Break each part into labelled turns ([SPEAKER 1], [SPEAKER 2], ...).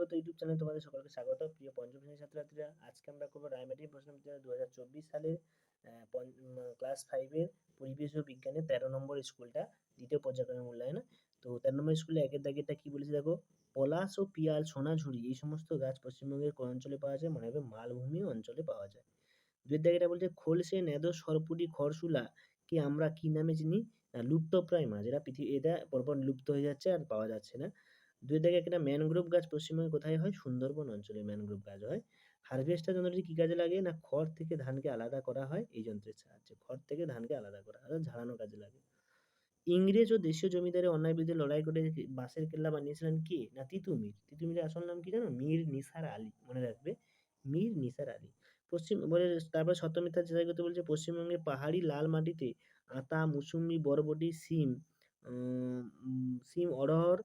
[SPEAKER 1] YouTube চ্যানেলে তোমাদের সকলকে স্বাগত, প্রিয় পঞ্চম শ্রেণির ছাত্রছাত্রীরা। আজকে আমরা করব রায়মাটির প্রশ্ন দু হাজার চব্বিশ সালের ক্লাস ফাইভের পরিবেশ ও বিজ্ঞানের তেরো নম্বর স্কুলটা, দ্বিতীয় পর্যায়ক্রমে মূল্যায়ন। তো তেরো নম্বর স্কুলে একের দাগেরটা কি বলেছে দেখো? পলাশ ও পিয়াল সোনাঝুরি এই সমস্ত গাছ পশ্চিমবঙ্গের কোন অঞ্চলে পাওয়া যায়? মনে হবে মালভূমি অঞ্চলে পাওয়া যায়। দুয়ের দাগেটা বলছে, খোলসে নেদো সরপুটি খরশুলা কি আমরা কি নামে চিনি? লুপ্তপ্রায় মাছ এরা পৃথিবী, এটা পরপর লুপ্ত হয়ে যাচ্ছে আর পাওয়া যাচ্ছে না। দুই দাগে একটা ম্যানগ্রোভ গাছ পশ্চিমবঙ্গে কোথায় হয়? সুন্দরবন অঞ্চলে ম্যানগ্রোভ গাছ হয়। হারভেস্টার যন্ত্রটি কী কাজে লাগে? না খড় থেকে ধানকে আলাদা করা হয়? এই যন্ত্রের সাহায্যে খড় থেকে ধানকে আলাদা করা হয়। ঝাড়ানো কাজে লাগে। ইংরেজ ও দেশীয় জমিদারের অন্যায় বিরুদ্ধে লড়াই করে বাঁশের কেল্লা বানিয়েছিলেন কে? না তিতুমির তিতুমিরের আসল নাম কি জানো? মীর নিসার আলী। মনে রাখবে? মীর নিসার আলী। পশ্চিম বলে তারপর সত্য মিথ্যা যাচাই করতে বলছে পশ্চিমবঙ্গের পাহাড়ি লাল মাটিতে আতা, মুসুম্বি, বরবটি, সিম সিম, অড়হর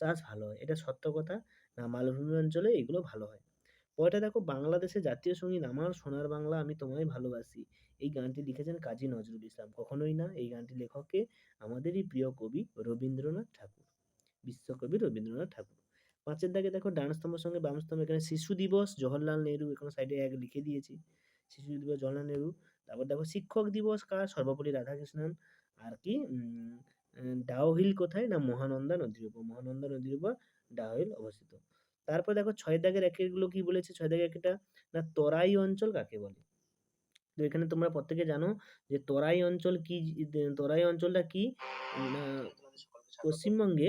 [SPEAKER 1] চাষ ভালো হয়। এটা সত্য কথা। না মালভূমি অঞ্চলে এগুলো ভালো হয়। পরেরটা দেখো বাংলাদেশের জাতীয় সংগীত আমার সোনার বাংলা আমি তোমায় ভালোবাসি। এই গানটি লিখেছেন কাজী নজরুল ইসলাম। কখনোই না, এই গানটি লেখককে আমাদেরই প্রিয় কবি রবীন্দ্রনাথ ঠাকুর, বিশ্বকবি রবীন্দ্রনাথ ঠাকুর। পাঁচের দাগে দেখো, ডান সঙ্গে বাম স্তম্ভ, এখানে শিশু দিবস, জওহরলাল নেহরু এখানে সাইডে এক লিখে দিয়েছি। শিশু দিবস, জওহরলাল নেহরু। তারপর দেখো, শিক্ষক দিবস, কার? সর্বপল্লী রাধাকৃষ্ণন। আর কি? ডাউহিল কোথায়? না মহানন্দা নদীর উপর। মহানন্দা নদীর উপর ডাউহিল অবস্থিত। তারপর দেখো ছয় দাগের একেরগুলো কি বলেছে? ছয় দাগের একটা না, তরাই অঞ্চল কাকে বলে? তো এখানে তোমরা প্রত্যেকে জানো যে তরাই অঞ্চল কি তরাই অঞ্চলটা কি? পশ্চিমবঙ্গে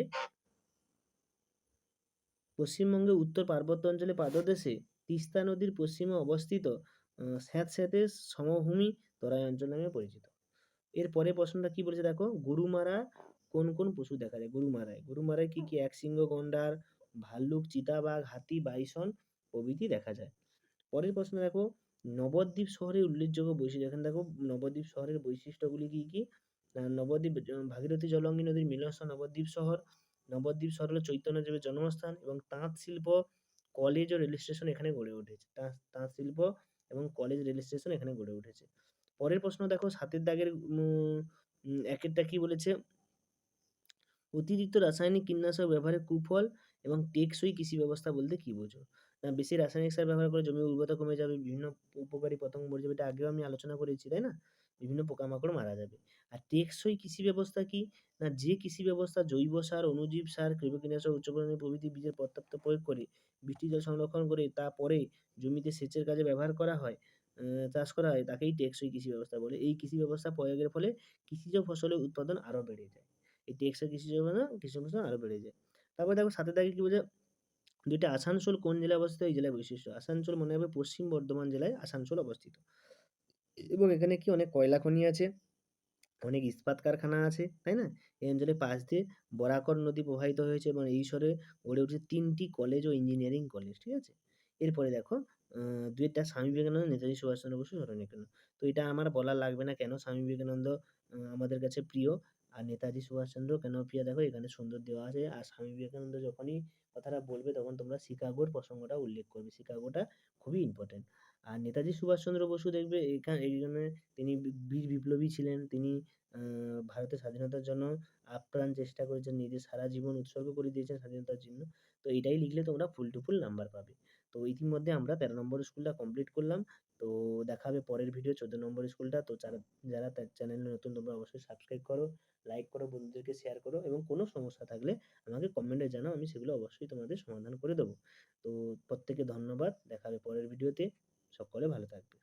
[SPEAKER 1] পশ্চিমবঙ্গে উত্তর পার্বত্য অঞ্চলে পাদদেশে তিস্তা নদীর পশ্চিমে অবস্থিত স্যাঁতস্যাঁতে সমভূমি তরাই অঞ্চল নামে পরিচিত। এর পরে প্রশ্নটা কি বলেছে দেখো? গরুমারা কোন কোন পশু দেখা যায়? গরুমারায় গরুমারায় কি কি? এক সিংহ গন্ডার, ভাল্লুক, চিতাবাঘ, হাতি, বাইসন প্রভৃতি দেখা যায়। পরের প্রশ্ন দেখো, নবদ্বীপ শহরের উল্লেখযোগ্য বৈশিষ্ট্য। এখানে দেখো, নবদ্বীপ শহরের বৈশিষ্ট্যগুলি কি কি? নবদ্বীপ ভাগীরথী জলঙ্গি নদীর মিলনস্থল নবদ্বীপ শহর। নবদ্বীপ শহর হলো চৈতন্যদেবের জন্মস্থান এবং তাঁত শিল্প, কলেজ ও রেল স্টেশন এখানে গড়ে উঠেছে। তাঁত শিল্প এবং কলেজ, রেল স্টেশন এখানে গড়ে উঠেছে। পরের প্রশ্ন দেখো, সাতের দাগের একেরটা কি বলেছে? অতিরিক্ত রাসায়নিক কীটনাশক ব্যবহারের কুফল এবং টেকসই কৃষি ব্যবস্থা বলতে কী বোঝো? না, বেশি রাসায়নিক সার ব্যবহার করে জমির উর্বরতা কমে যাবে, বিভিন্ন উপকারী পতঙ্গ মরে যাবে, এটা আগেও আমি আলোচনা করেছি, তাই না? বিভিন্ন পোকামাকড় মারা যাবে। আর টেকসই কৃষি ব্যবস্থা কি? না, যে কৃষি ব্যবস্থা জৈব সার, অনুজীব সার কীটনাশক উচ্চ পরিমাণে প্রভৃতি বীজের পর্যাপ্ত প্রয়োগ করে, বৃষ্টি জল সংরক্ষণ করে, তা পরে জমিতে সেচের কাজে ব্যবহার করা হয় চাষ করা হয়, তাকেই টেকসই কৃষি ব্যবস্থা বলে। এই কৃষি ব্যবস্থা প্রয়োগের ফলে কৃষিজ ফসলের উৎপাদন আরও বেড়ে যায়। এই টেকসই কৃষি ব্যবস্থা কৃষি ফসল আরও বেড়ে যায়। তারপর দেখো, সাথে দেখে কী বোঝে দুইটা আসানসোল কোন জেলায় অবস্থিত? এই জেলায় বৈশিষ্ট্য। আসানসোল মনে হবে পশ্চিম বর্ধমান জেলায় আসানসোল অবস্থিত। এবং এখানে কি অনেক কয়লা খনি আছে, অনেক ইস্পাত কারখানা আছে, তাই না? এই অঞ্চলের পাশ দিয়ে বরাকর নদী প্রবাহিত হয়েছে এবং এই শহরে গড়ে উঠেছে তিনটি কলেজ ও ইঞ্জিনিয়ারিং কলেজ, ঠিক আছে? এরপরে দেখো দুইটা স্বামী বিবেকানন্দ নেতাজি সুভাষচন্দ্র বসু স্মরণীয় তো এটা আমার বলা লাগবে না কেন স্বামী বিবেকানন্দ আমাদের কাছে প্রিয়। আর নেতাজি সুভাষচন্দ্র, কেন প্রিয়? দেখো এখানে সুন্দর দেওয়া আছে। আর স্বামী বিবেকানন্দ যখনই কথাটা বলবে, তখন তোমরা শিকাগোর প্রসঙ্গটা উল্লেখ করবে। শিকাগোটা খুবই ইম্পর্টেন্ট আর নেতাজি সুভাষচন্দ্র বসু দেখবে এখানে এইখানে তিনি বীর বিপ্লবী ছিলেন। তিনি ভারতের স্বাধীনতার জন্য আপ্রাণ চেষ্টা করেছেন। নিজের সারা জীবন উৎসর্গ করে দিয়েছেন স্বাধীনতার জন্য। তো এটাই লিখলে তোমরা ফুল টু ফুল নাম্বার পাবে। তো ইতিমধ্যে আমরা তেরো নম্বর স্কুলটা কমপ্লিট করলাম। তো দেখা হবে পরের ভিডিও চোদ্দ নম্বর স্কুলটা। তো যারা যারা চ্যানেলে নতুন, তোমরা অবশ্যই সাবস্ক্রাইব করো লাইক করো, বন্ধুদেরকে শেয়ার করো এবং কোনো সমস্যা থাকলে আমাকে কমেন্টে জানাও, আমি সেগুলো অবশ্যই তোমাদের সমাধান করে দেবো। তো প্রত্যেকে ধন্যবাদ, দেখা হবে পরের ভিডিওতে সকলে ভালো থাকবে।